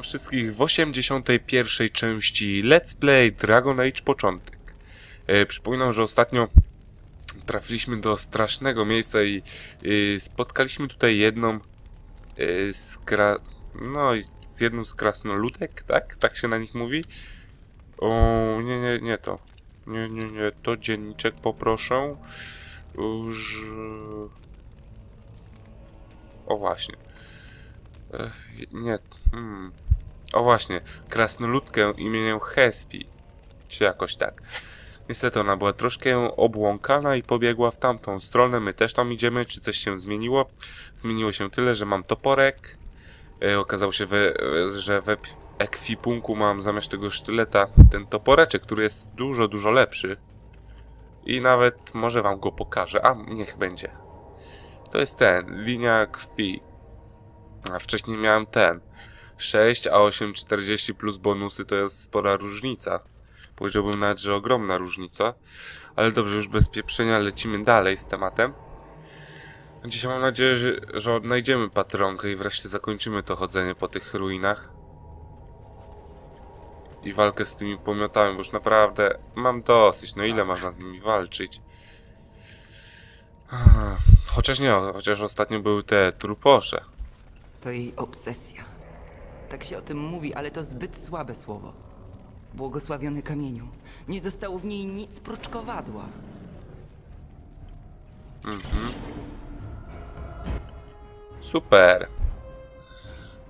Witam wszystkich w 81. części Let's Play Dragon Age Początek. E, przypominam, że ostatnio trafiliśmy do strasznego miejsca i e, spotkaliśmy tutaj jedną e, z kra... no z jedną z krasnoludek, tak? Tak się na nich mówi? O, nie, nie, nie to. Nie, nie, nie, to dzienniczek poproszę. Już... O właśnie. Ech, nie, hmm. O właśnie, krasnoludkę imieniem Hespi. Czy jakoś tak. Niestety ona była troszkę obłąkana i pobiegła w tamtą stronę. My też tam idziemy. Czy coś się zmieniło? Zmieniło się tyle, że mam toporek. E, okazało się, we, że w ekwipunku mam zamiast tego sztyleta ten toporeczek, który jest dużo, dużo lepszy. I nawet może wam go pokażę. A, niech będzie. To jest ten, linia krwi. A wcześniej miałem ten. 6, a 8, 40 plus bonusy to jest spora różnica. Powiedziałbym nawet, że ogromna różnica. Ale dobrze, już bez pieprzenia lecimy dalej z tematem. Dzisiaj mam nadzieję, że, że odnajdziemy patronkę i wreszcie zakończymy to chodzenie po tych ruinach. I walkę z tymi pomiotami, bo już naprawdę mam dosyć. No ile można z nimi walczyć? Chociaż nie, chociaż ostatnio były te truposze. To jej obsesja. Tak się o tym mówi, ale to zbyt słabe słowo. Błogosławiony kamieniu. Nie zostało w niej nic prócz kowadła. Mhm. Super.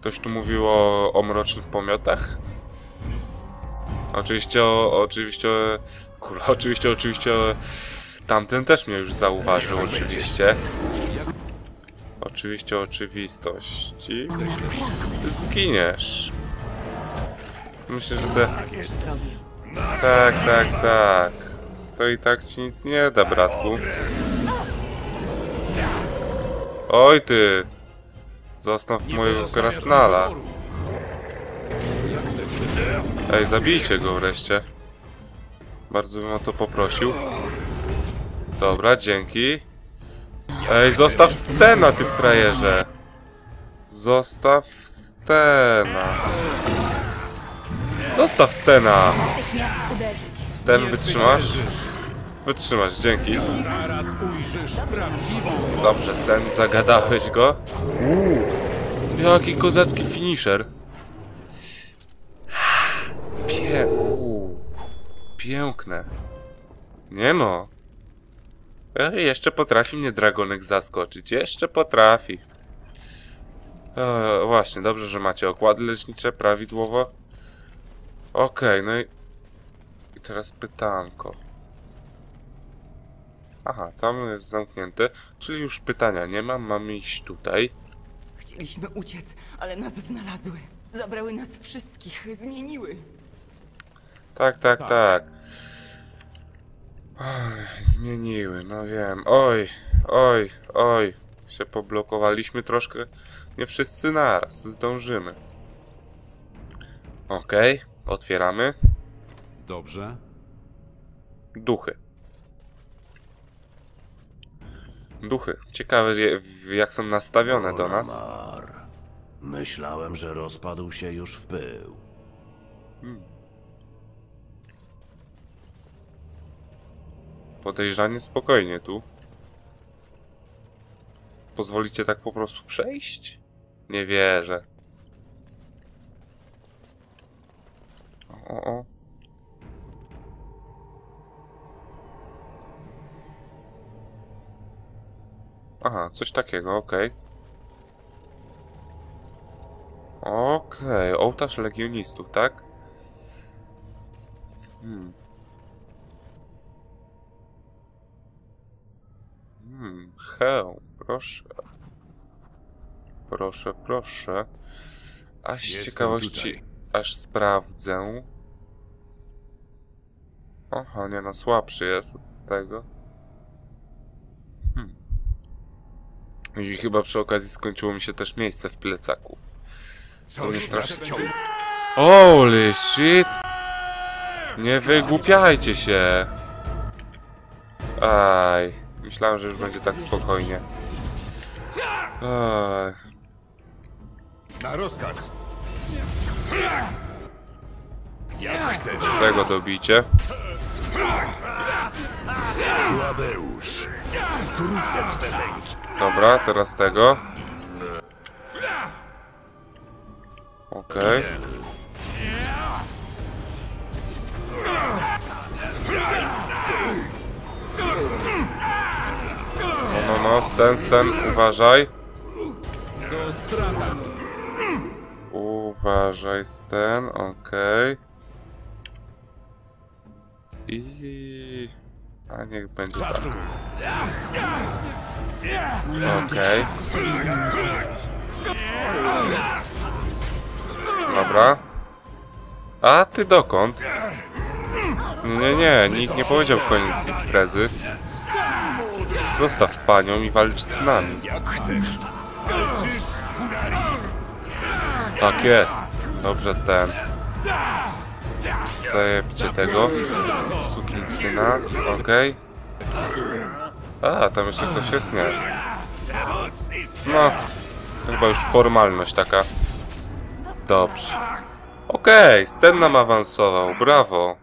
Ktoś tu mówił o, o mrocznych pomiotach? Oczywiście, o, oczywiście, kurwa, oczywiście, oczywiście, tamten też mnie już zauważył, oczywiście. Oczywiście, oczywistości. Zginiesz. Myślę, że te... Tak, tak, tak. To i tak ci nic nie da, bratku. Oj ty! Zostaw mojego krasnala. Ej, zabijcie go wreszcie. Bardzo bym o to poprosił. Dobra, dzięki. Ej, zostaw Stena, ty frajerze! Zostaw Stena. Zostaw Stena! Sten, wytrzymasz? Wytrzymasz, dzięki. Dobrze, Sten, zagadałeś go. Uuu, jaki kozacki finisher. Uuu, piękne. Nie no. Ej, jeszcze potrafi mnie Dragonek zaskoczyć. Jeszcze potrafi. E, właśnie, dobrze, że macie okłady lecznicze prawidłowo. Okej, no i... I teraz pytanko. Aha, tam jest zamknięte, czyli już pytania nie mam, mamy iść tutaj. Chcieliśmy uciec, ale nas znalazły. Zabrały nas wszystkich, zmieniły. Tak, tak, Tak. tak. Oj, zmieniły, no wiem. Oj, oj, oj. Się poblokowaliśmy troszkę. Nie wszyscy naraz, zdążymy. Okej, otwieramy. Dobrze. Duchy. Duchy. Ciekawe jak są nastawione do nas. Myślałem, że rozpadł się już w pył. Hmm. Podejrzanie spokojnie tu. Pozwolicie tak po prostu przejść? Nie wierzę. O, o. Aha, coś takiego, okej. Okej, ołtarz legionistów, tak? Hmm. Hmm, hełm, proszę. Proszę, proszę. Aż z ciekawości, tutaj. aż sprawdzę. Oho, nie no, słabszy jest od tego. Hmm. I chyba przy okazji skończyło mi się też miejsce w plecaku. Co mnie strasznie... Holy shit! Nie wygłupiajcie się! Aj, myślałem, że już będzie tak spokojnie. Na rozkaz. Jak chcesz. Tego dobicie. Słabeusz. Skrócę twe męki. Dobra, teraz tego. Okej. No, no, no, Sten, Sten, uważaj. Uważaj, Sten, okej. I... A niech będzie tak. Okej. Dobra. A ty dokąd? Nie, nie, nie, nikt nie powiedział koniec imprezy. Zostaw panią i walcz z nami. Jak chcesz. Walczysz z Kunari. Tak jest. Dobrze, Sten. Zajebcie tego. Sukin syna. Okej. A, tam jeszcze ktoś jest? Nie. No. Chyba już formalność taka. Dobrze. Okej, Sten nam awansował. Brawo.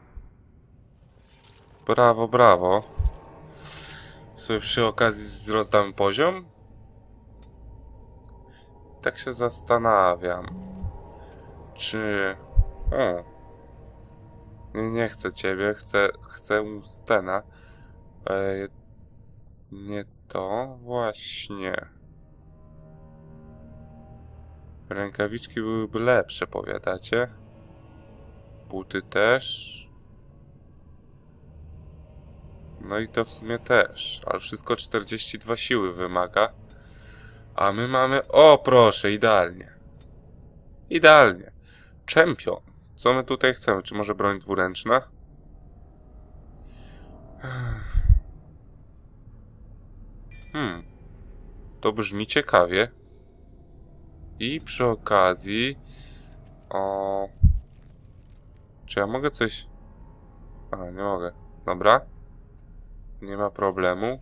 Brawo, brawo. Sobie przy okazji rozdamy poziom? Tak się zastanawiam. Czy... O. Nie, nie chcę ciebie, chcę, chcę Stena. E, nie to, właśnie. Rękawiczki byłyby lepsze, powiadacie? Buty też. No i to w sumie też, ale wszystko 42 siły wymaga. A my mamy... O, proszę, idealnie. Idealnie. Czempion. Co my tutaj chcemy? Czy może broń dwuręczna? Hmm. To brzmi ciekawie. I przy okazji... O... Czy ja mogę coś... A, nie mogę. Dobra. Nie ma problemu.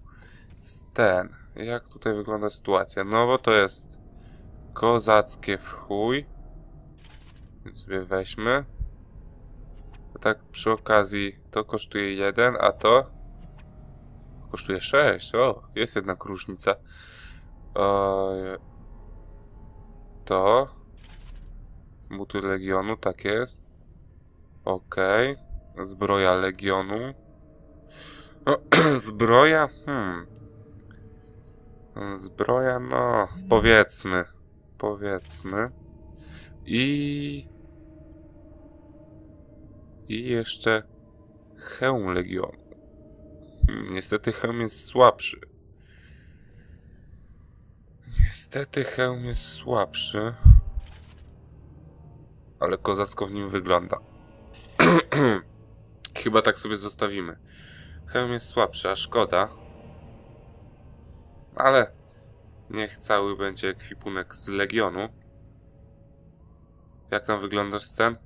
Sten. Jak tutaj wygląda sytuacja? No bo to jest kozackie w chuj. Więc sobie weźmy. To tak przy okazji to kosztuje jeden, a to kosztuje 6. O, jest jednak różnica. O, to buty Legionu, tak jest. Okej. Zbroja Legionu. Zbroja? Hmm. Zbroja, no, powiedzmy. Powiedzmy. I... I jeszcze hełm Legionu. Hmm, niestety hełm jest słabszy. Niestety hełm jest słabszy. Ale kozacko w nim wygląda. Chyba tak sobie zostawimy. Hełm jest słabszy, a szkoda. Ale niech cały będzie ekwipunek z Legionu. Jak tam wyglądasz, Stan?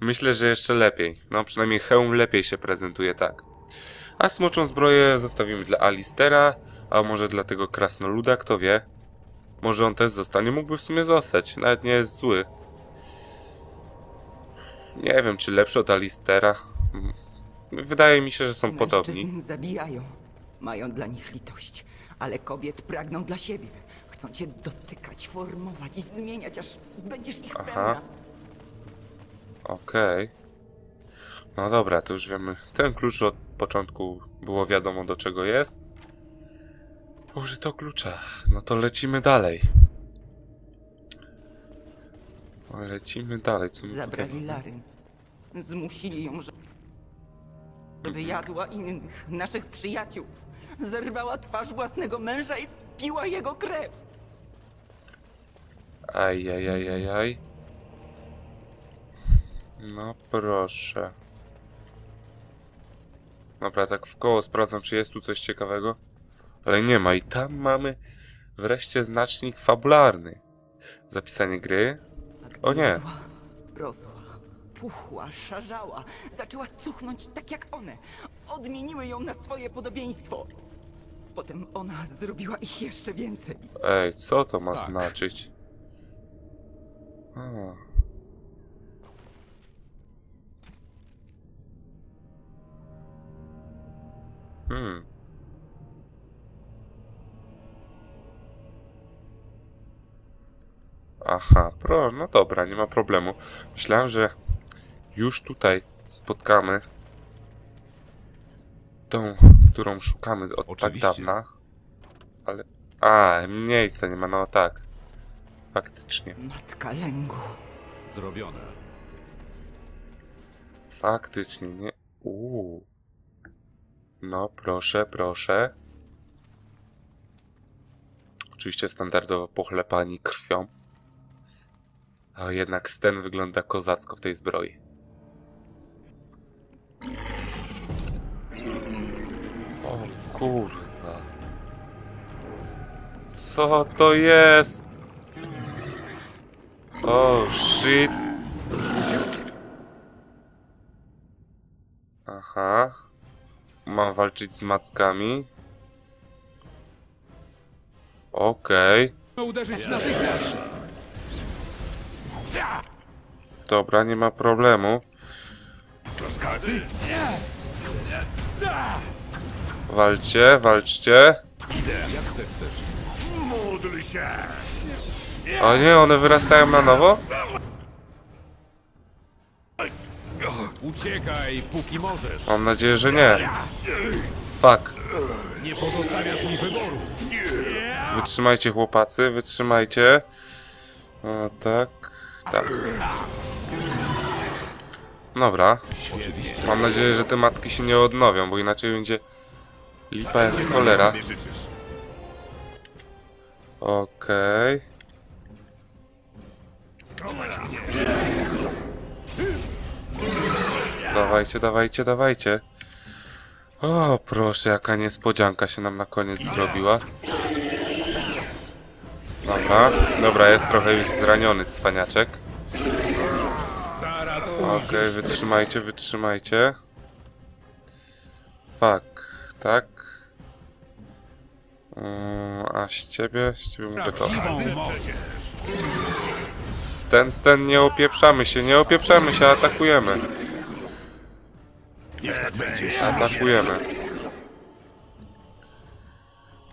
Myślę, że jeszcze lepiej. No, przynajmniej hełm lepiej się prezentuje tak. A smoczą zbroję zostawimy dla Alistera, a może dla tego krasnoluda, kto wie. Może on też zostanie, mógłby w sumie zostać. Nawet nie jest zły. Nie wiem, czy lepszy od Alistera. Wydaje mi się, że są podobni. Mężczyzn zabijają. Mają dla nich litość. Ale kobiet pragną dla siebie. Chcą cię dotykać, formować i zmieniać, aż będziesz ich Aha. pełna. Okej. No dobra, to już wiemy. Ten klucz od początku było wiadomo do czego jest. Użyto klucza. No to lecimy dalej. Lecimy dalej. Co my tutaj Zabrali mamy? Lary. Zmusili ją, że- żeby jadła innych, naszych przyjaciół. Zerwała twarz własnego męża i piła jego krew. Aj, aj, aj, aj, aj. No proszę. Dobra, tak w koło sprawdzam, czy jest tu coś ciekawego. Ale nie ma. I tam mamy wreszcie znacznik fabularny. Zapisanie gry. Gdy O nie. Rosła, opuchła, szarzała. Zaczęła cuchnąć tak jak one. Odmieniły ją na swoje podobieństwo. Potem ona zrobiła ich jeszcze więcej. Ej, co to ma tak. znaczyć? A. Hmm. Aha, pro, no dobra, nie ma problemu. Myślałem, że już tutaj spotkamy tą, którą szukamy od Oczywiście. tak dawna. Ale... A, miejsca nie ma, no tak. Faktycznie. Matka lęgu. Zrobione. Faktycznie, nie... Uuu. No, proszę, proszę. Oczywiście standardowo pochlepani krwią. A jednak Sten wygląda kozacko w tej zbroi. O kurwa. Co to jest? O shit. Aha. Mam walczyć z mackami. Okej. Uderzyć natychmiast! Dobra, nie ma problemu. Rozkazy? Walczcie, walczcie. O nie, one wyrastają na nowo? Uciekaj, póki możesz. Mam nadzieję, że nie. Fuck. Nie pozostawiasz mi wyboru. Wytrzymajcie chłopacy, wytrzymajcie. O tak, tak. Dobra. Mam nadzieję, że te macki się nie odnowią, bo inaczej będzie lipa jak cholera. Okej. Dawajcie, dawajcie, dawajcie. O, proszę, jaka niespodzianka się nam na koniec zrobiła. Dobra, dobra, jest trochę już zraniony cwaniaczek. Okej, wytrzymajcie, wytrzymajcie. Fuck, tak. Mm, a z ciebie? Z ciebie mówię to. Sten, Sten, nie opieprzamy się, nie opieprzamy się, atakujemy. Tak. Atakujemy.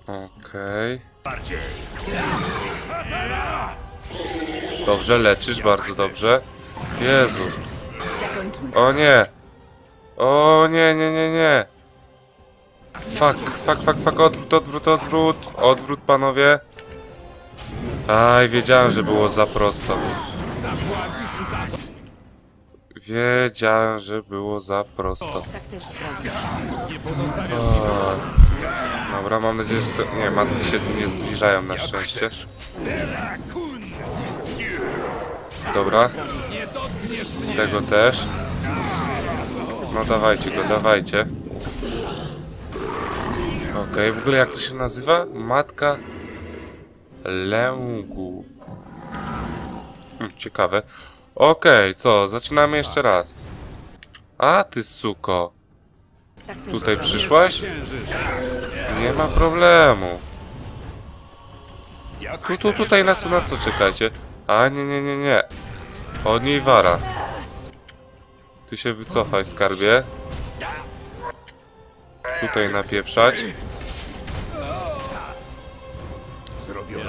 Okej. Bardziej. Dobrze, leczysz, bardzo dobrze. Jezu. O nie. O nie, nie, nie, nie. Fuck, fuck, fuck, fuck, odwrót, odwrót, odwrót. Odwrót, panowie. Aj, wiedziałem, że było za prosto. Wiedziałem, że było za prosto. O, Dobra, mam nadzieję, że to... Nie, macki się tu nie zbliżają na szczęście. Dobra, tego też. No dawajcie go, dawajcie. Okej, w ogóle jak to się nazywa? Matka Lęgu. Hm, ciekawe. Okej, co? Zaczynamy jeszcze raz. A ty suko. Tutaj przyszłaś? Nie ma problemu. Tu, tu, tutaj na co, na co czekacie? A nie, nie, nie, nie. Od niej wara. Ty się wycofaj, skarbie. Tutaj napieprzać.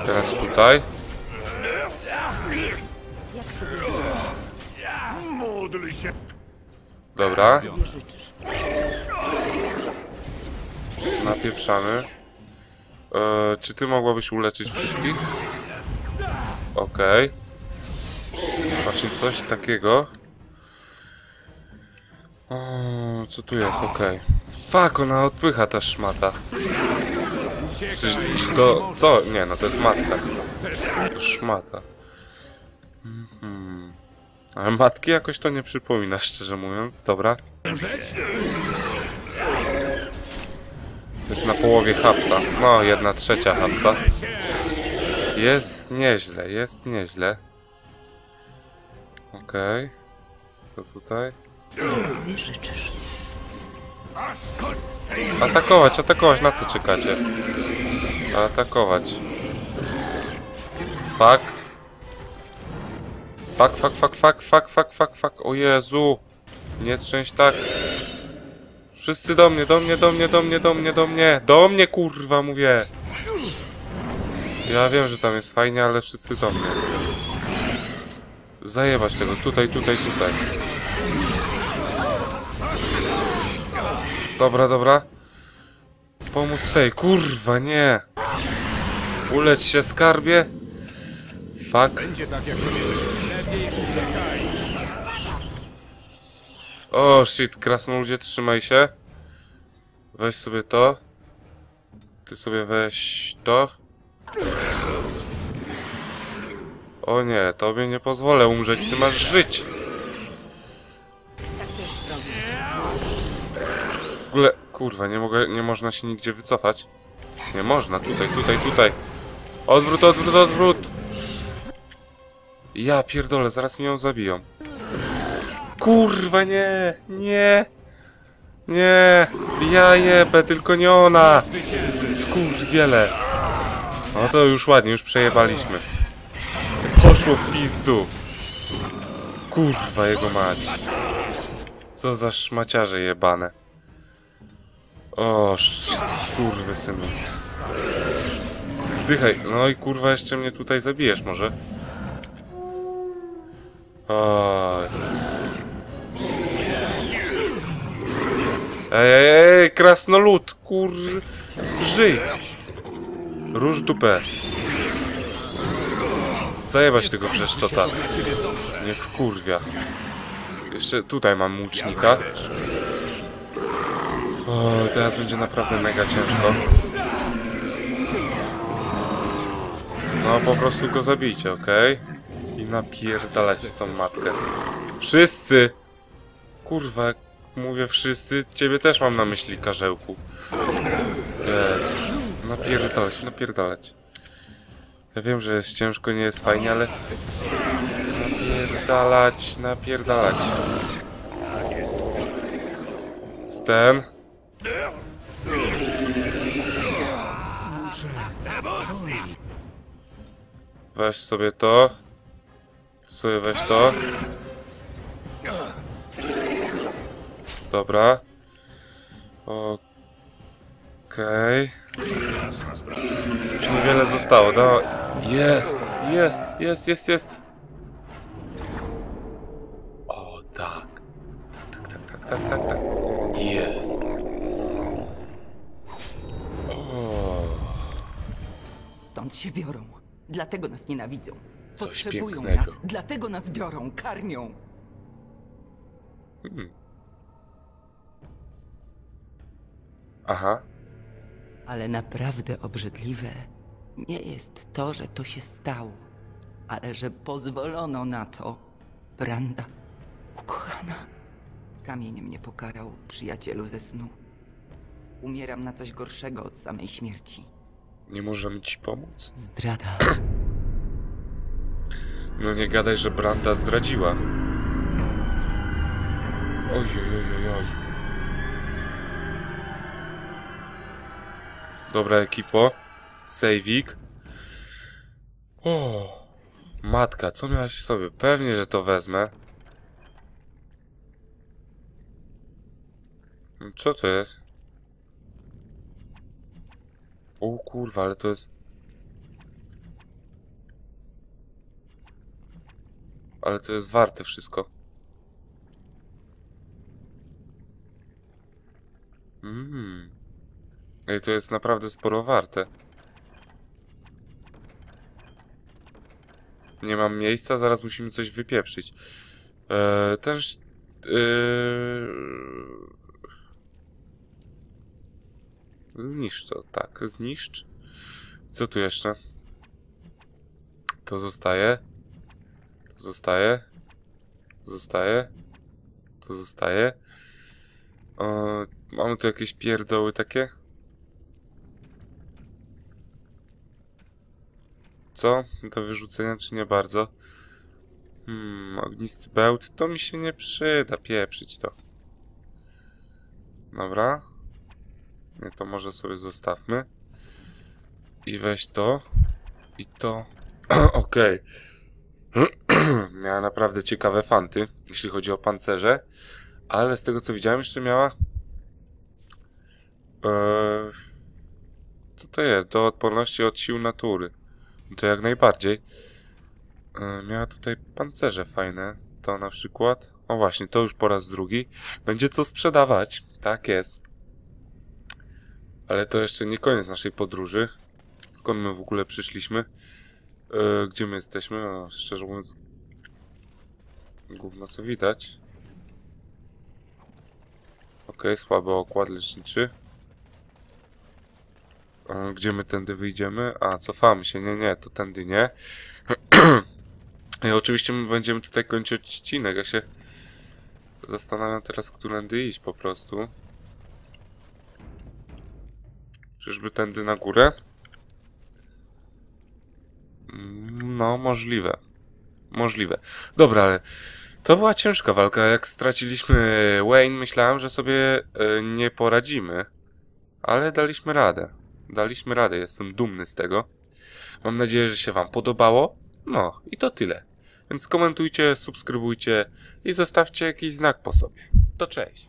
Teraz tutaj. Dobra. Napieprzamy. E, czy ty mogłabyś uleczyć wszystkich? Okej. Właśnie coś takiego. O, co tu jest? Okej. Fuck, ona odpycha ta szmata. Czy, czy to... co? Nie, no to jest matka. To szmata. Mhm. Ale matki jakoś to nie przypomina, szczerze mówiąc. Dobra. Jest na połowie hapsa. No, jedna trzecia hapsa. Jest nieźle, jest nieźle. Okej. Co tutaj? Atakować, atakować, na co czekacie? Atakować. Fuck. Fuck, fuck, fuck, fuck, fuck, fuck, fuck, fuck. O Jezu. Nie trzęść tak. Wszyscy do mnie, do mnie, do mnie, do mnie, do mnie, do mnie. Do mnie, kurwa, mówię. Ja wiem, że tam jest fajnie, ale wszyscy do mnie. Zajebać tego. Tutaj, tutaj, tutaj. Dobra, dobra. Pomóc tej. Kurwa, nie. Uleć się, skarbie. Fuck. Tak. O, shit, krasnoludzie, trzymaj się. Weź sobie to. Ty sobie weź to. O nie, tobie nie pozwolę umrzeć, ty masz żyć. Ogóle, kurwa, nie mogę, nie można się nigdzie wycofać. Nie można, tutaj, tutaj, tutaj. Odwrót, odwrót, odwrót. Ja pierdolę, zaraz mnie ją zabiją. Kurwa nie, nie, nie, ja jebę, tylko nie ona. Skurwiele. No to już ładnie, już przejebaliśmy. Poszło w pizdu. Kurwa jego mać. Co za szmaciarze jebane. O, skurwy synu. Zdychaj. No i kurwa jeszcze mnie tutaj zabijesz może. Oj. Ej, ej, ej, krasnolud, kur... Żyj! Róż dupę. Zajebać tego wrzeszczota. Nie wkurwia. Jeszcze tutaj mam łucznika. O, teraz będzie naprawdę mega ciężko. No, po prostu go zabijcie, okej? I napierdalać z tą matkę. Wszyscy! Kurwa, jak mówię wszyscy, ciebie też mam na myśli, karzełku. Jest. Napierdalać, napierdalać. Ja wiem, że jest ciężko, nie jest fajnie, ale... Napierdalać, napierdalać. Sten. Weź sobie to. Sobie weź to. Dobra. Okej. Już niewiele zostało, no. Jest, jest, jest, jest, jest. O, tak. Tak, tak, tak, tak, tak, tak. Jest. Stąd się biorą. Dlatego nas nienawidzą. Coś Potrzebują pięknego. nas, dlatego nas biorą, karmią. hmm. Aha. Ale naprawdę obrzydliwe nie jest to, że to się stało, ale że pozwolono na to. Branda, ukochana. Kamień mnie pokarał, przyjacielu ze snu. Umieram na coś gorszego od samej śmierci. Nie możemy ci pomóc? Zdrada. No nie gadaj, że Branda zdradziła. Oj, oj, oj, oj. Dobra ekipo. Sejwik. O, matka, co miałaś w sobie? Pewnie, że to wezmę. Co to jest? O kurwa, ale to jest... Ale to jest warte wszystko. Mmm. Ej, to jest naprawdę sporo warte. Nie mam miejsca, zaraz musimy coś wypieprzyć. Eee, ten... Eee... Zniszcz to, tak, zniszcz. Co tu jeszcze? To zostaje. To zostaje. To zostaje. To zostaje. O, mamy tu jakieś pierdoły takie? Co? Do wyrzucenia czy nie bardzo? Hmm, ognisty bełt. To mi się nie przyda, pieprzyć to. Dobra. To może sobie zostawmy. I weź to. I to. Okej. miała naprawdę ciekawe fanty, jeśli chodzi o pancerze. Ale z tego co widziałem, jeszcze miała Eee, co to jest? Do odporności od sił natury. No To jak najbardziej. Eee, miała tutaj pancerze fajne. To na przykład. O właśnie, to już po raz drugi. Będzie co sprzedawać. Tak jest. Ale to jeszcze nie koniec naszej podróży. Skąd my w ogóle przyszliśmy? Eee, gdzie my jesteśmy? No, szczerze mówiąc, gówno co widać. Okej, słaby okład leczniczy. E, Gdzie my tędy wyjdziemy? A, cofamy się. Nie, nie, to tędy nie. I oczywiście my będziemy tutaj kończyć odcinek. Ja się zastanawiam teraz, którędy iść po prostu. Czyżby tędy na górę? Mm, No, możliwe. Możliwe. Dobra, ale to była ciężka walka. Jak straciliśmy Wayne, myślałem, że sobie e, nie poradzimy. Ale daliśmy radę. Daliśmy radę, jestem dumny z tego. Mam nadzieję, że się Wam podobało. No i to tyle. Więc komentujcie, subskrybujcie i zostawcie jakiś znak po sobie. To cześć.